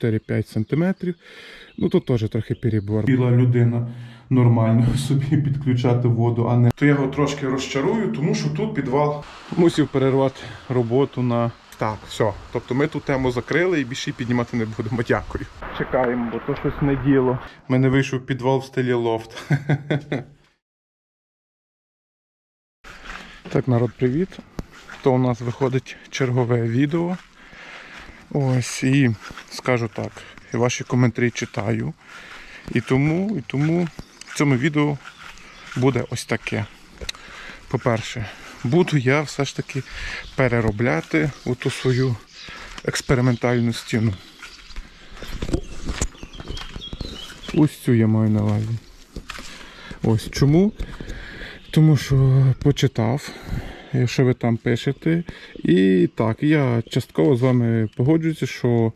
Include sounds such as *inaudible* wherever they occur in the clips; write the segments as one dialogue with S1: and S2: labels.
S1: 4-5 см. Ну тут теж трохи перебор. Біла людина нормально *laughs* собі підключати воду, а не то я його трошки розчарую, тому що тут підвал мусив перервати роботу на так, все. Тобто ми ту тему закрили і більше піднімати не будемо. Дякую. Чекаємо, бо то щось не діло. У мене вийшов підвал в стилі лофт. *laughs* Так, народ, привіт. То у нас виходить чергове відео. Ось і скажу так, і ваші коментарі читаю. І тому, і тому в цьому відео буде ось таке. По-перше, буду я все ж таки переробляти у ту свою експериментальну стіну. Ось цю я маю на увазі. Ось чому? Тому що почитав, що ви там пишете. І так, я частково з вами погоджуюся, що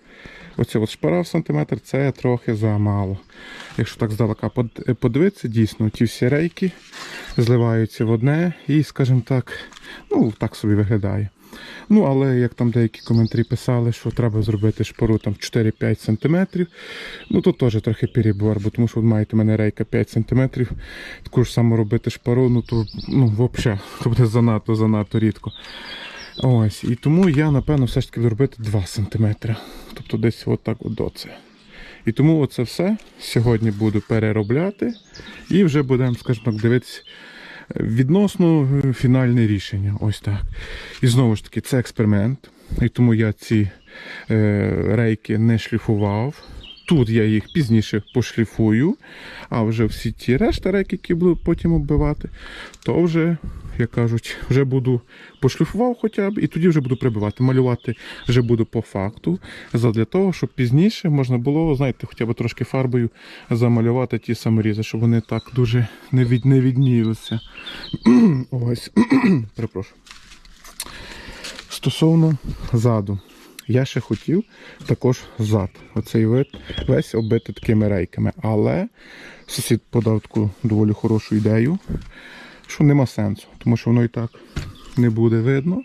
S1: оця от шпара в сантиметр це трохи замало. Якщо так здалека подивитися, дійсно ті всі рейки зливаються в одне і, скажімо так, ну так собі виглядає. Ну, але як там деякі коментарі писали, що треба зробити шпару там 4-5 см, ну то теж трохи перебор, бо тому що ви маєте в мене рейка 5 см, таку ж саму робити шпару, ну то ну, взагалі, *laughs* то буде занадто, занадто рідко. Ось, і тому я, напевно, все ж таки буду робити 2 см. Тобто десь отак от до це. І тому оце все сьогодні буду переробляти і вже будемо, скажімо так, дивитися відносно е, фінальне рішення. Ось так. І знову ж таки, це експеримент. І тому я ці е, рейки не шліфував. Тут я їх пізніше пошліфую, а вже всі ті решта рейки, які буду потім оббивати, то вже, як кажуть, вже буду пошліфував хоча б, і тоді вже буду прибивати. Малювати вже буду по факту, задля того, щоб пізніше можна було, знаєте, хоча б трошки фарбою замалювати ті саморізи, щоб вони так дуже не, від, не відніялися. *clears throat* Ось, *clears throat* перепрошую. Стосовно заду. Я ще хотів також зад. Оцей вид весь оббити такими рейками. Але сусід подав таку доволі хорошу ідею, що нема сенсу, тому що воно і так не буде видно.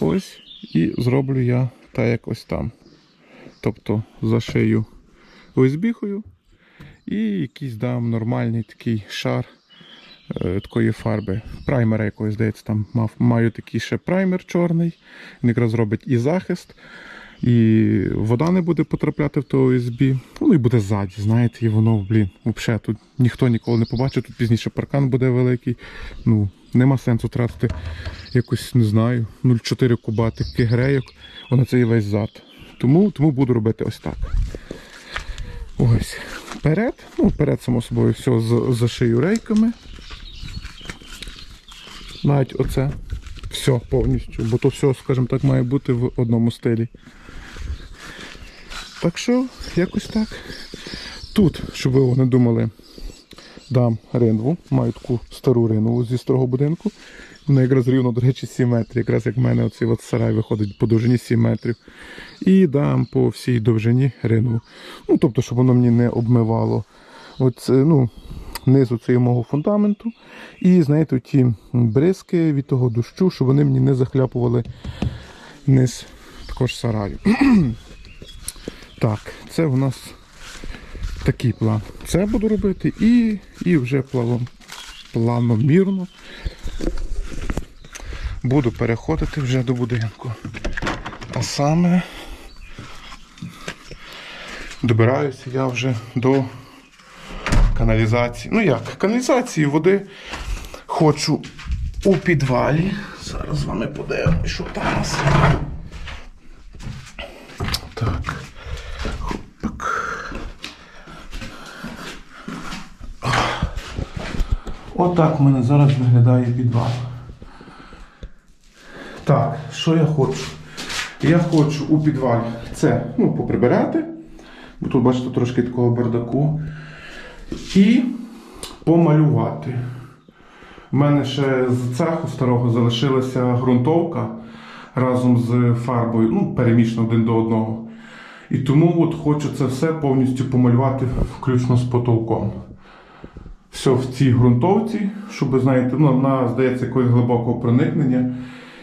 S1: Ось. І зроблю я так, як ось там. Тобто зашию ОСБ-хою і якийсь дам нормальний такий шар такої фарби. Праймера якогось, здається, там мав, маю такий ще праймер чорний. Він якраз робить і захист, і вода не буде потрапляти в то ОСБ. Ну і буде ззаді, знаєте, і воно, блін, взагалі тут ніхто ніколи не побачить, тут пізніше паркан буде великий. Ну, нема сенсу тратити якось, не знаю, 0,4 куба таких грейок, на цей весь зад. Тому, тому буду робити ось так. Ось. Вперед, ну, вперед, само собою, все з- зашию рейками. Навіть оце все повністю, бо то все, скажімо так, має бути в одному стилі. Так що, якось так. Тут, щоб ви не думали, дам ринву. Маю таку стару ринву зі старого будинку. Вона якраз рівно, до речі, 7 метрів. Якраз як в мене оцей от сарай виходить по довжині 7 метрів. І дам по всій довжині ринву. Ну, тобто, щоб воно мені не обмивало. Оце, ну, низу цього мого фундаменту. І, знаєте, ті бризки від того дощу, щоб вони мені не захляпували низ також сараю. *clears throat* так, це в нас такий план. Це буду робити і, і вже планом, планомірно буду переходити вже до будинку. А саме добираюся я вже до каналізації. Ну як, каналізації води хочу у підвалі. Зараз з вами подивимось, що там у нас. Так. Отак у мене зараз виглядає підвал. Так, що я хочу? Я хочу у підвалі це ну, поприбирати, бо тут, бачите, трошки такого бардаку. І помалювати. У мене ще з цеху старого залишилася ґрунтовка разом з фарбою, ну, перемішана один до одного. І тому от хочу це все повністю помалювати, включно з потолком. Все в цій ґрунтовці, щоб, знаєте, ну, вона, здається, якогось глибокого проникнення.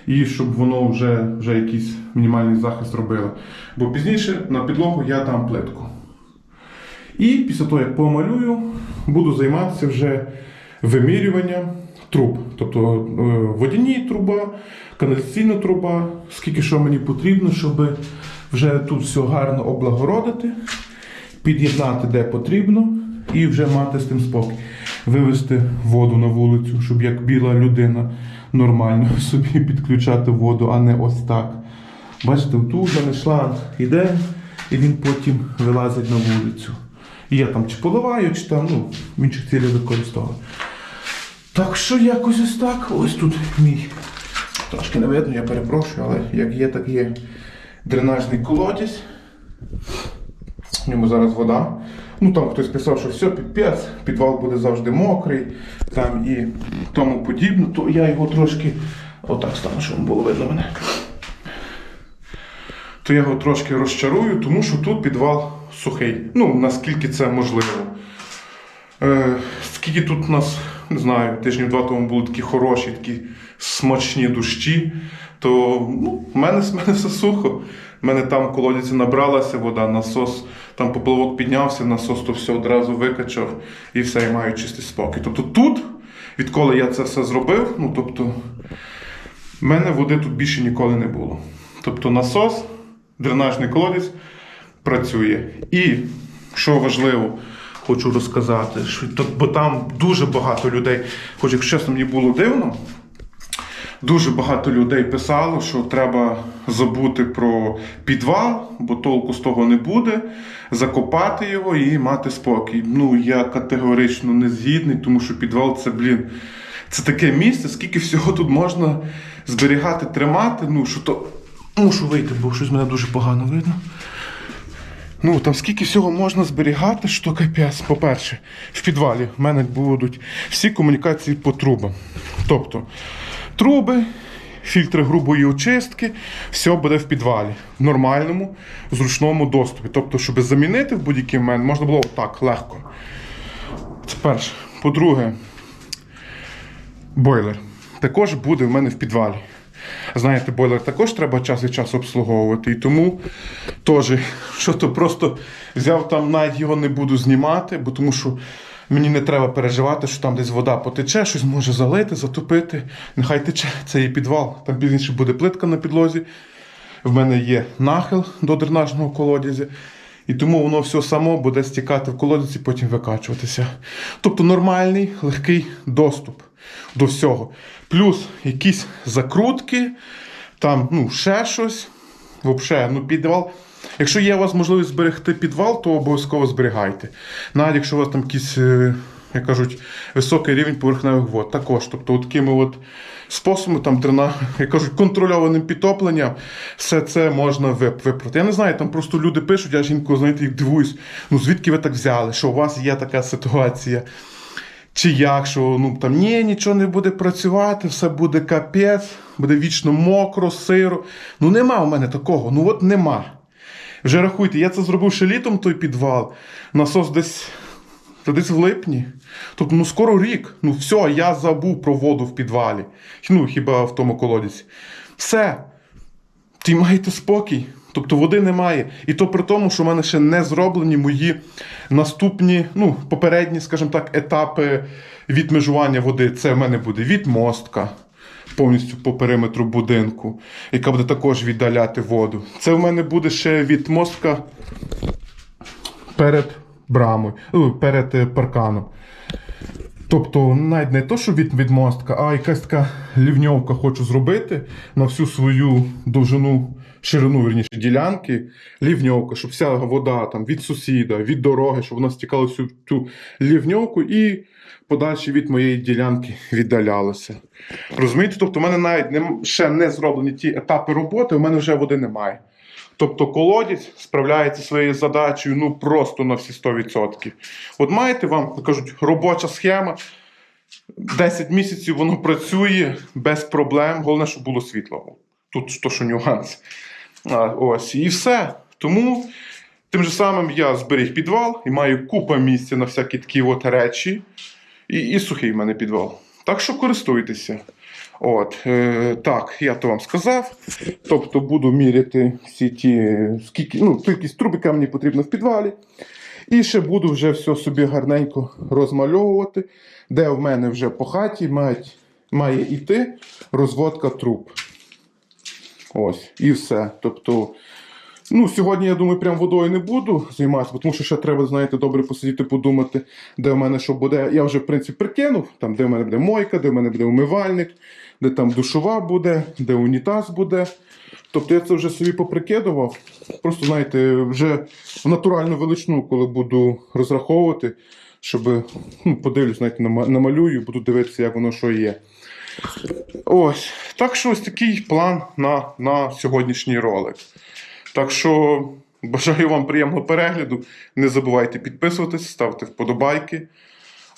S1: і щоб воно вже, вже якийсь мінімальний захист робило. Бо пізніше на підлогу я дам плитку. І після того, як помалюю, буду займатися вже вимірюванням труб. Тобто е, водяні труба, каналізаційна труба, скільки що мені потрібно, щоб вже тут все гарно облагородити, під'єднати де потрібно, і вже мати з тим спокій. Вивести воду на вулицю, щоб як біла людина нормально *laughs* собі підключати воду, а не ось так. Бачите, тут шланг іде, і він потім вилазить на вулицю. Я там чи поливаю, чи там ну, в інших цілях використовую. Так що якось ось так. Ось тут мій. Трошки не видно, я перепрошую, але як є, так є дренажний колодязь. В ньому зараз вода. Ну там хтось писав, що все, піпець, підвал буде завжди мокрий, там і тому подібне, то я його трошки. Отак стану, щоб було видно мене. То я його трошки розчарую, тому що тут підвал сухий. Ну, наскільки це можливо. Е, скільки тут у нас, не знаю, тижнів два тому були такі хороші, такі смачні дощі, то ну, в мене, в мене все сухо. В мене там колодязі набралася вода, насос, там поплавок піднявся, насос то все одразу викачав і все, і маю чистий спокій. Тобто тут, відколи я це все зробив, ну тобто, в мене води тут більше ніколи не було. Тобто насос, дренажний колодязь працює. І що важливо, хочу розказати, що бо там дуже багато людей, хоч якщо чесно, мені було дивно. Дуже багато людей писало, що треба забути про підвал, бо толку з того не буде, закопати його і мати спокій. Ну я категорично не згідний, тому що підвал це, блін, це таке місце, скільки всього тут можна зберігати, тримати. Ну що то мушу вийти, бо щось мене дуже погано видно. Ну, там скільки всього можна зберігати, що капець. По-перше, в підвалі в мене будуть всі комунікації по трубам. Тобто труби, фільтри грубої очистки, все буде в підвалі, в нормальному, зручному доступі. Тобто, щоб замінити в будь-який момент, можна було так легко. Це перше. По-друге, бойлер також буде в мене в підвалі. Знаєте, бойлер також треба час від часу обслуговувати. І тому теж, що то просто взяв там, навіть його не буду знімати, бо тому що мені не треба переживати, що там десь вода потече, щось може залити, затопити. Нехай тече, це є підвал. Там пізніше буде плитка на підлозі. В мене є нахил до дренажного колодязя. І тому воно все само буде стікати в колодязь і потім викачуватися. Тобто нормальний, легкий доступ до всього. Плюс якісь закрутки, там ну, ще щось. Взагалі, ну, підвал. Якщо є у вас можливість зберегти підвал, то обов'язково зберігайте. Навіть якщо у вас там якийсь, е, як кажуть, високий рівень поверхневих вод. Також. Тобто, от такими от способами, там, дрена, *laughs* як кажуть, контрольованим підтопленням, все це можна вип- виправити. Я не знаю, там просто люди пишуть, я жінку, знаєте, їх дивуюсь. Ну звідки ви так взяли, що у вас є така ситуація? Чи як, що ну там ні, нічого не буде працювати, все буде капець, буде вічно мокро, сиро. Ну нема у мене такого. Ну от нема. Вже рахуйте, я це зробив ще літом той підвал. Насос десь, десь в липні. Тобто, ну скоро рік. Ну все, я забув про воду в підвалі. Ну, хіба в тому колодязі. Все. Ті маєте спокій. Тобто води немає. І то при тому, що в мене ще не зроблені мої наступні, ну, попередні, скажімо так, етапи відмежування води. Це в мене буде відмостка повністю по периметру будинку, яка буде також віддаляти воду. Це в мене буде ще відмостка перед брамою, ну, перед е, парканом. Тобто, навіть не то, що від, відмостка, а якась така лівньовка хочу зробити на всю свою довжину, ширину вірніше, ділянки. Лівньовка, щоб вся вода там, від сусіда, від дороги, щоб вона стікала всю цю лівньовку і подальше від моєї ділянки віддалялася. Розумієте? Тобто, в мене навіть не, ще не зроблені ті етапи роботи, у мене вже води немає. Тобто колодязь справляється своєю задачею ну просто на всі 100%. От маєте вам, кажуть, робоча схема. 10 місяців воно працює без проблем. Головне, щоб було світло. Тут то, що нюанс. Ось, і все. Тому тим же самим я зберіг підвал і маю купа місця на всякі такі от речі. І, і сухий в мене підвал. Так що користуйтеся. От, е, так, я то вам сказав. Тобто буду міряти всі ті, скільки, ну, кількість труб, яка мені потрібна в підвалі. І ще буду вже все собі гарненько розмальовувати, де в мене вже по хаті має, має йти розводка труб. Ось, і все. Тобто, ну, сьогодні, я думаю, прям водою не буду займатися, тому що ще треба, знаєте, добре посидіти, подумати, де в мене що буде. Я вже, в принципі, прикинув, там, де в мене буде мойка, де в мене буде умивальник, де там душова буде, де унітаз буде. Тобто я це вже собі поприкидував. Просто, знаєте, вже в натуральну величину, коли буду розраховувати, щоб ну, подивлюсь, знаєте, намалюю, буду дивитися, як воно що є. Ось. Так що ось такий план на, на сьогоднішній ролик. Так що бажаю вам приємного перегляду. Не забувайте підписуватись, ставте вподобайки.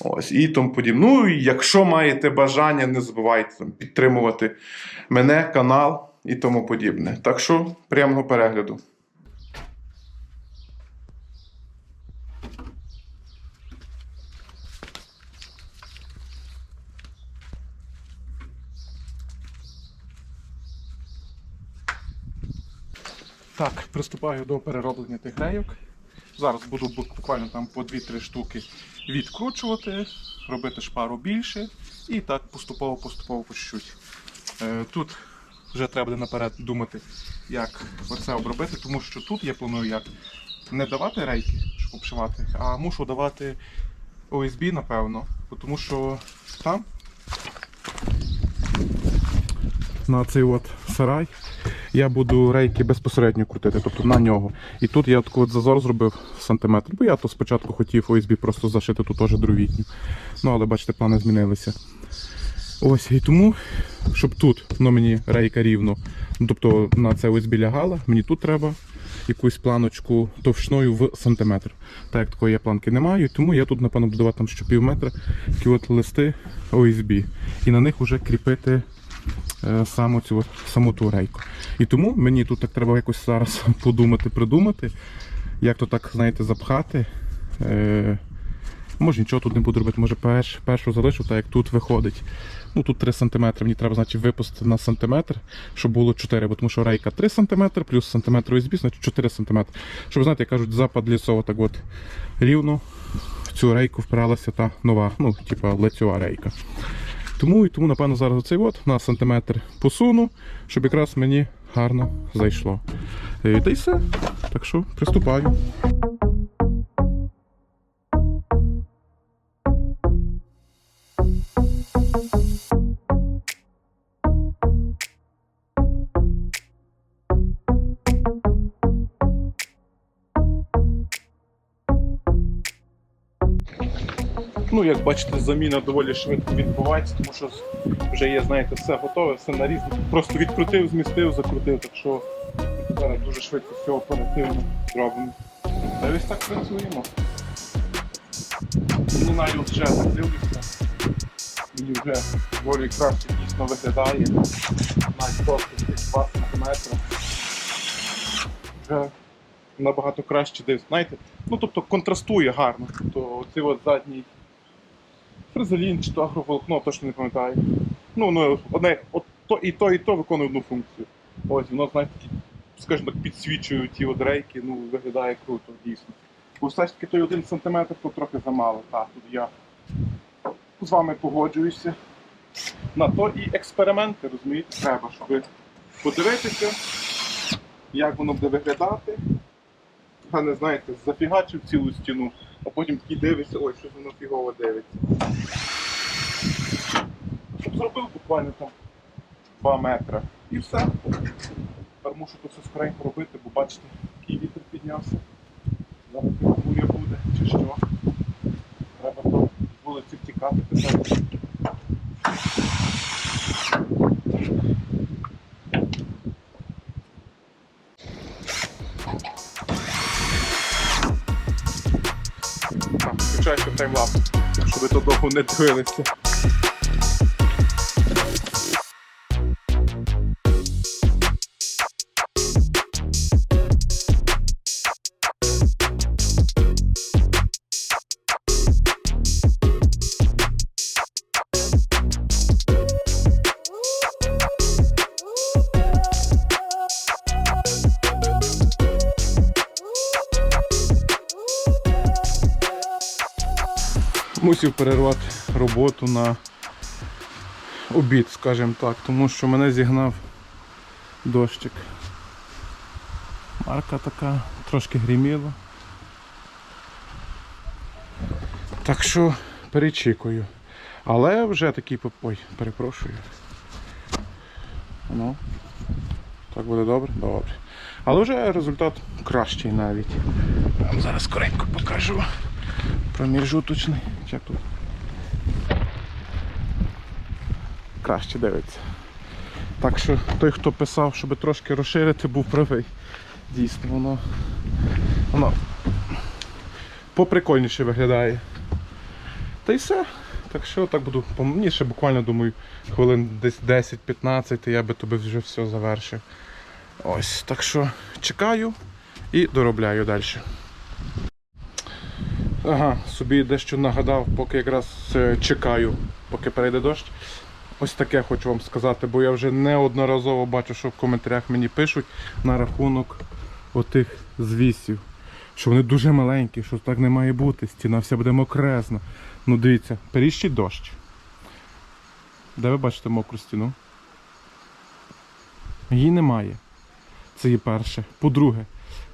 S1: Ось, і тому подібне. Ну, якщо маєте бажання, не забувайте там, підтримувати мене, канал і тому подібне. Так що приємного перегляду. Так, приступаю до перероблення тих рейок. Зараз буду буквально там по 2-3 штуки відкручувати, робити шпару більше і так поступово-поступово по чуть-чуть. Е, Тут вже треба буде наперед думати, як оце обробити, тому що тут я планую як не давати рейки, щоб обшивати, а мушу давати ОСБ, напевно, тому що там на цей от сарай я буду рейки безпосередньо крутити, тобто на нього. І тут я такий зазор зробив сантиметр, бо я то спочатку хотів ОСБ просто зашити тут теж дровітню. Ну, але бачите, плани змінилися. Ось, і тому, щоб тут ну, мені рейка рівно, ну, тобто на це ОСБ лягала, мені тут треба якусь планочку товщиною в сантиметр. Так як такої я планки не маю, тому я тут, напевно, буду там що пів метра такі от листи ОСБ. І на них вже кріпити саму цю саму ту рейку. І тому мені тут так треба якось зараз *laughs* подумати, придумати, як то так, знаєте, запхати. Е, може нічого тут не буду робити, може перш, першу залишу, так як тут виходить. Ну тут 3 см, мені треба значить, випустити на сантиметр, щоб було 4, бо тому що рейка 3 см плюс сантиметр USB, значить 4 см. Щоб знаєте, як кажуть, запад лісово так от рівно в цю рейку впиралася та нова, ну, типа лицьова рейка. Тому і тому, напевно, зараз оцей от на сантиметр посуну, щоб якраз мені гарно зайшло. Е, Та й все. Так що приступаю. Ну, як бачите, заміна доволі швидко відбувається, тому що вже є, знаєте, все готове, все нарізано. Просто відкрутив, змістив, закрутив, так що зараз дуже швидко все оперативно зроблено. Та ось так працюємо. Ну, навіть вже дивлюся. Мені вже доволі краще дійсно виглядає. Навіть просто десь 2 см. Вже набагато краще десь, знаєте, ну тобто контрастує гарно. Тобто оцей от задній фрезелін чи то агроволокно, точно не пам'ятаю. Ну, ну одне, от то і то, і то виконує одну функцію. Ось воно, знаєте, такі, скажімо так, підсвічує ті от рейки, ну виглядає круто, дійсно. Бо все ж таки той один сантиметр то трохи замало. Так, тут я з вами погоджуюся. На то і експерименти, розумієте, треба, щоб подивитися, як воно буде виглядати. А не знаєте, зафігачив цілу стіну, а потім такий дивишся, ой, щось воно фігово дивиться. Щоб зробив буквально там 2 метри. І все. Тепер мушу тут все скоренько робити, бо бачите, який вітер піднявся. Зараз його буря буде, чи що. Треба то вулиці втікати тепер. Таймлапс, щоб то довго не дивилися. Мусив перервати роботу на обід, скажімо так, тому що мене зігнав дощик. Марка така, трошки гріміла. Так що перечікую. Але вже такий поп- Ой, перепрошую. Ну, так буде добре? Добре. Але вже результат кращий навіть. Вам зараз скоренько покажу. Проміжуточний. Як тут? Краще дивиться. Так що той, хто писав, щоб трошки розширити, був правий. Дійсно, воно, воно поприкольніше виглядає. Та й все. Так що так буду. Мені ще буквально думаю, хвилин десь 10-15, і я би тобі вже все завершив. Ось, так що чекаю і доробляю далі. Ага, собі дещо нагадав, поки якраз е, чекаю, поки перейде дощ. Ось таке хочу вам сказати, бо я вже неодноразово бачу, що в коментарях мені пишуть на рахунок отих звісів. Що вони дуже маленькі, що так не має бути, стіна вся буде мокрезна. Ну дивіться, періщий дощ. Де ви бачите мокру стіну? Її немає. Це є перше. По-друге,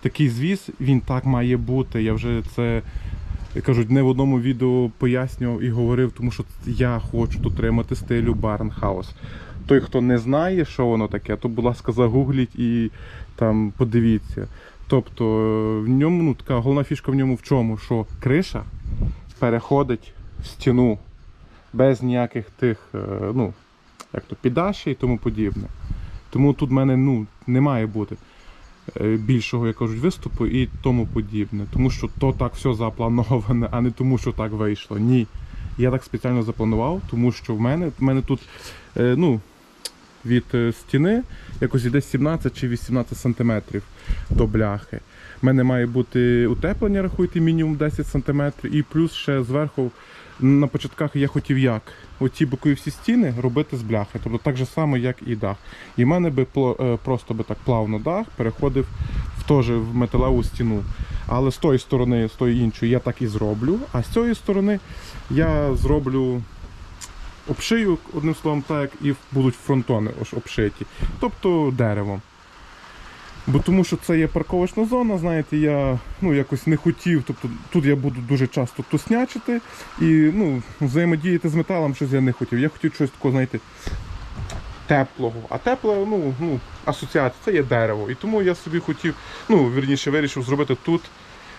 S1: такий звіс, він так має бути. Я вже це кажуть, не в одному відео пояснював і говорив, тому що я хочу дотримати стилю Барнхаус. Той, хто не знає, що воно таке, то, будь ласка, загугліть і там подивіться. Тобто в ньому ну, така головна фішка в ньому в чому? Що криша переходить в стіну без ніяких тих, е, ну, як то, підаші і тому подібне. Тому тут в мене ну, не має бути більшого, як кажуть, виступу і тому подібне. Тому що то так все заплановане, а не тому, що так вийшло. Ні. Я так спеціально запланував, тому що в мене, в мене тут е, ну, від е, стіни якось іде 17 чи 18 сантиметрів до бляхи. У мене має бути утеплення, рахуйте, мінімум 10 см, і плюс ще зверху на початках я хотів як? Оці бокові стіни робити з бляхи. Тобто так же само, як і дах. І в мене би е, просто би так плавно дах переходив в теж в металеву стіну. Але з тої сторони, з тої іншої, я так і зроблю. А з цієї сторони я зроблю обшию, одним словом, так, і будуть фронтони обшиті. Тобто деревом. Бо тому що це є парковочна зона, знаєте, я ну, якось не хотів. Тобто тут я буду дуже часто туснячити і ну, взаємодіяти з металом щось я не хотів. Я хотів щось такого, знаєте, теплого. А тепле, ну, ну, асоціація, це є дерево. І тому я собі хотів, ну, вірніше, вирішив зробити тут.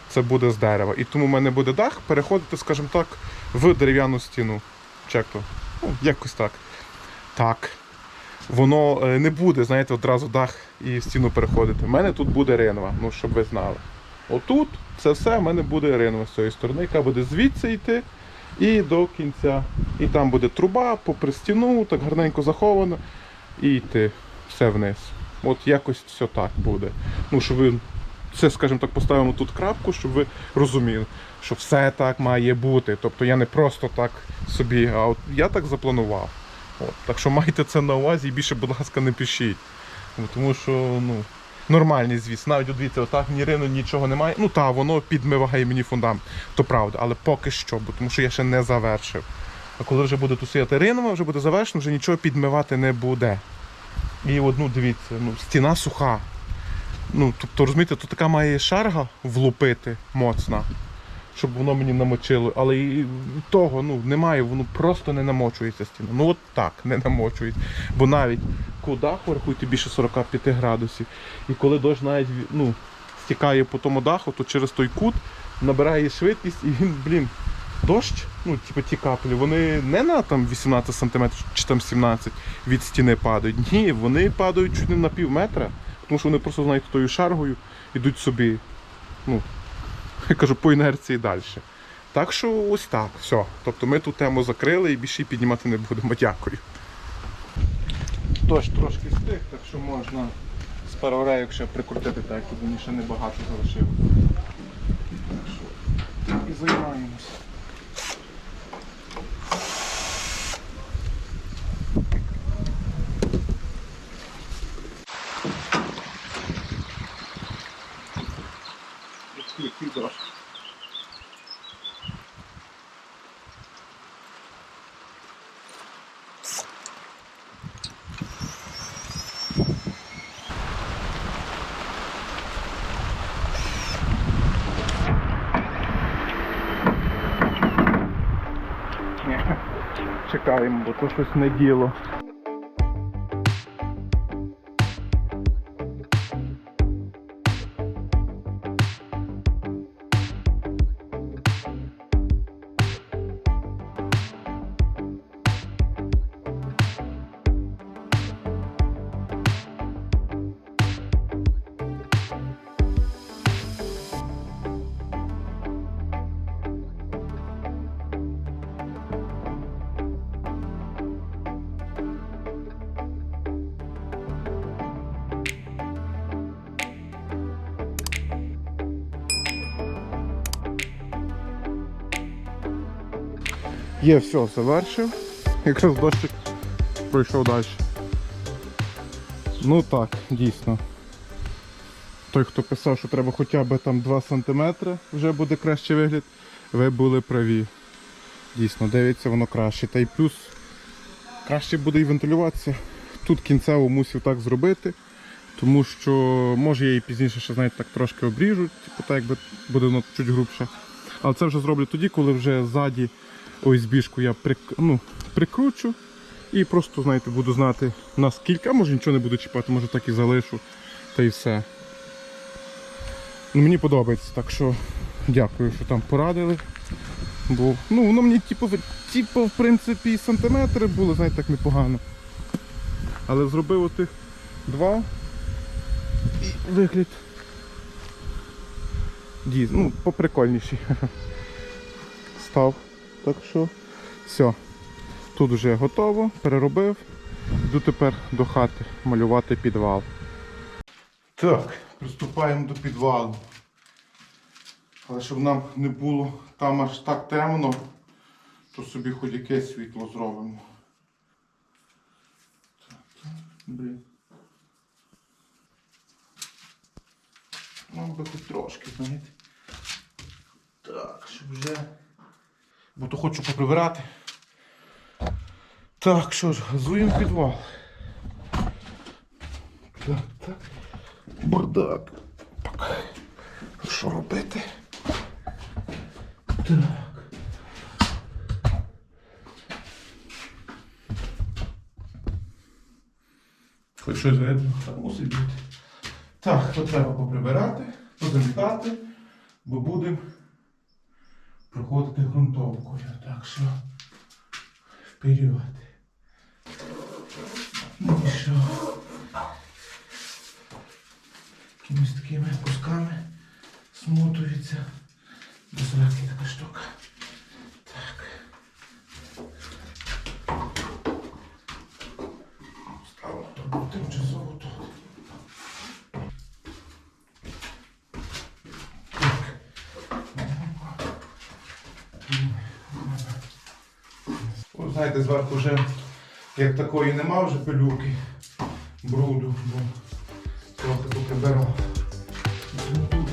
S1: Це буде з дерева. І тому в мене буде дах переходити, скажімо так, в дерев'яну стіну. Чек то. Ну, якось так. Так воно е, не буде, знаєте, одразу дах і стіну переходити. У мене тут буде ринва, ну щоб ви знали. Отут це все в мене буде ринва з цієї сторони, яка буде звідси йти і до кінця. І там буде труба попри стіну, так гарненько заховано, і йти все вниз. От якось все так буде. Ну, щоб ви це, скажімо так, поставимо тут крапку, щоб ви розуміли, що все так має бути. Тобто я не просто так собі, а от я так запланував. От, так що майте це на увазі і більше, будь ласка, не пишіть. Тому що ну, нормальний звіс. Навіть дивіться, отак ні рину, нічого немає. Ну так, воно підмиває мені фундамент, то правда, але поки що, бо тому що я ще не завершив. А коли вже буде тут стояти ринова, вже буде завершено, вже нічого підмивати не буде. І от, ну, дивіться, ну, стіна суха. Ну, тобто, розумієте, тут така має шарга влупити моцна, щоб воно мені намочило. Але і того ну, немає, воно просто не намочується стіна. Ну от так, не намочується. Бо навіть куди рахуйте більше 45 градусів. І коли дощ навіть ну, стікає по тому даху, то через той кут набирає швидкість і він, блін, дощ, ну, типу ті каплі, вони не на там 18 см чи там 17 від стіни падають. Ні, вони падають чуть не на пів метра, тому що вони просто, знаєте, тою шаргою йдуть собі, ну, я кажу, по інерції далі. Так що ось так, все. Тобто ми ту тему закрили і більше піднімати не будемо. Дякую. Дощ трошки стих, так що можна з парорею ще прикрутити так, тут мені ще небагато залишив. Так що і займаємося. Який дощ. Почекаємо, бо то щось не діло. Є, все, завершив. Якраз дощик пройшов далі. Ну так, дійсно. Той, хто писав, що треба хоча б там 2 см, вже буде кращий вигляд, ви були праві. Дійсно, дивиться воно краще. Та й плюс краще буде і вентилюватися. Тут кінцево мусив так зробити, тому що може я її пізніше ще знаєте, так трошки обріжу, типу так якби буде воно чуть грубше. Але це вже зроблю тоді, коли вже ззаді ОСБ-шку я прик... ну, прикручу і просто, знаєте, буду знати наскільки, а може нічого не буду чіпати, може так і залишу, та й все. Ну, мені подобається, так що дякую, що там порадили. Бо ну, воно мені типу, типу, в принципі, сантиметри було, знаєте, так непогано. Але зробив отих два і вигляд. Дій, ну, поприкольніший. *laughs* Став. Так що все. Тут вже готово, переробив. Йду тепер до хати малювати підвал. Так, приступаємо до підвалу. Але щоб нам не було там аж так темно, то собі хоч якесь світло зробимо. Так, блін. Ну, би хоч трошки, знаєте. Так, щоб вже. Бо то хочу поприбирати. Так, що ж, газуємо підвал. Так, так. Бардак. Так. Що робити? Так. Хоч щось видно, так мусить бути. Так, то треба поприбирати, позамітати, бо будемо проходити ґрунтовкою. Так що вперед. Ну і що? Якимись такими кусками смотується. До зверху така штука. Так. Ставимо тут тимчасово тут. Ви знаєте, зверху вже як такої нема вже пилюки, бруду, бо трохи тут Тому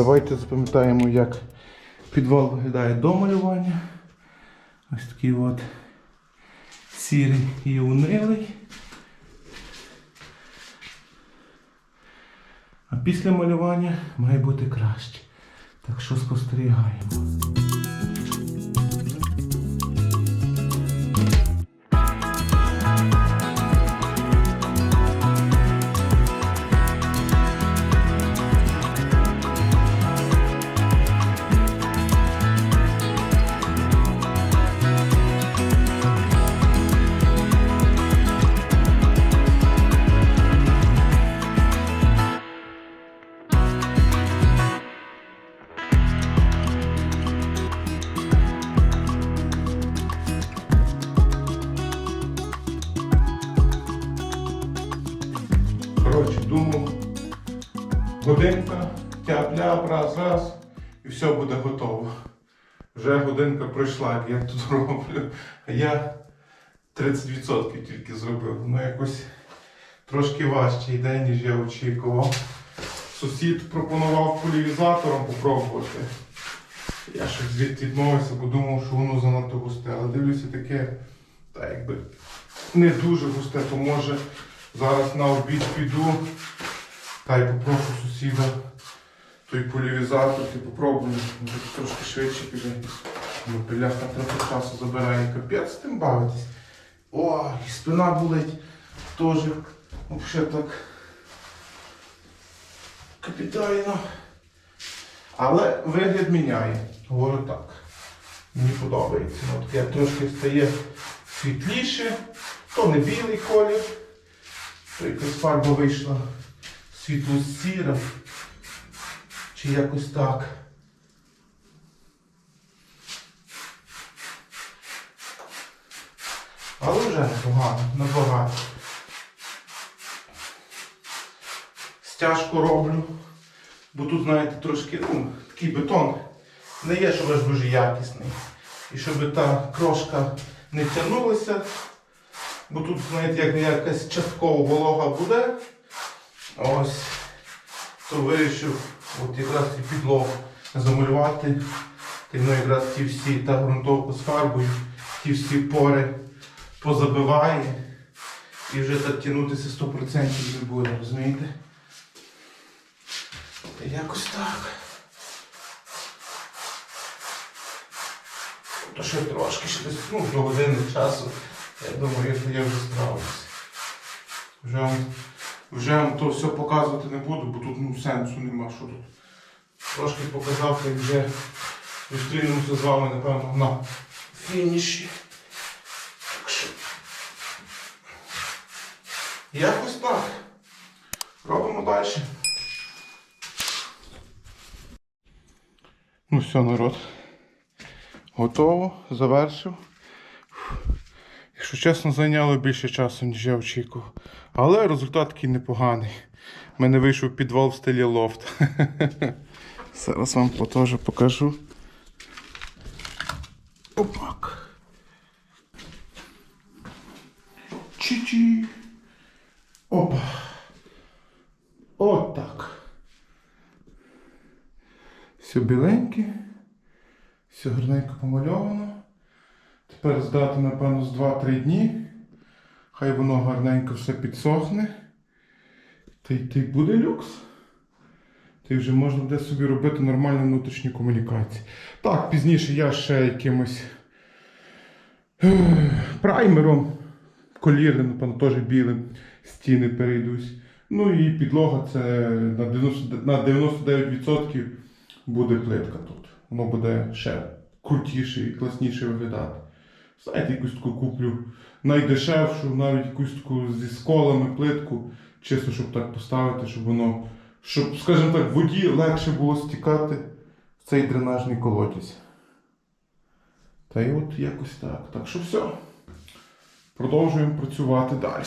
S1: давайте запам'ятаємо, як підвал виглядає до малювання. Ось такий от сірий і унилий. А після малювання має бути краще. Так що спостерігаємо. Вже годинка пройшла, як я тут *laughs* роблю. А я 30% тільки зробив. Ну якось трошки важчий день, ніж я очікував. Сусід пропонував полівізатором попробувати. Я щось звідти відмовився, бо думав, що воно занадто густе. Але дивлюся таке, так якби не дуже густе, то може зараз на обід піду та й попрошу сусіда той полівізатор, ти попробуй, трошки швидше піде. Ну, бляха трохи часу забирає капець з тим бавитись. О, і спина болить теж. Взагалі так капітально. Але вигляд міняє. Говорю так. Мені подобається. Ну, таке трошки стає світліше. То не білий колір. То якась фарба вийшла світло сіра. Чи якось так. Але вже непогано, набагато. Стяжку роблю. Бо тут, знаєте, трошки, ну, такий бетон не є, що аж дуже якісний. І щоб та крошка не тягнулася, бо тут, знаєте, як якась частково волога буде. Ось, то вирішив от якраз і підлогу замалювати. Ну, якраз ті всі та ґрунтовку з фарбою, ті всі пори позабиває. І вже так тягнутися 100% не буде, розумієте? Якось так. То ще трошки, ще десь ну, до години часу. Я думаю, я вже справлюся. Вже, вже вам то все показувати не буду, бо тут ну, сенсу нема, що тут. Трошки показав, і вже зустрінемося з вами, напевно, на фініші. Якось так. Робимо далі. Ну все, народ. Готово, завершив. Якщо чесно, зайняло більше часу, ніж я очікував. Але результат такий непоганий. У мене вийшов підвал в стилі лофт. *laughs* Зараз вам теж покажу. Опак. Чі-чі. Опа. От так. Все біленьке. Все гарненько помальовано. Тепер здати, напевно, з 2-3 дні. Хай воно гарненько все підсохне. Та й й буде люкс. Й вже можна буде собі робити нормальні внутрішні комунікації. Так, пізніше я ще якимось праймером, колірним, напевно, теж білим стіни перейдусь. Ну і підлога це на 90, на 99% буде плитка тут. Воно буде ще крутіше і класніше виглядати. Знаєте, якусь таку куплю найдешевшу, навіть якусь таку зі сколами плитку, чисто, щоб так поставити, щоб воно, щоб, скажімо так, воді легше було стікати в цей дренажний колодязь. Та й от якось так. Так що все. Продовжуємо працювати далі.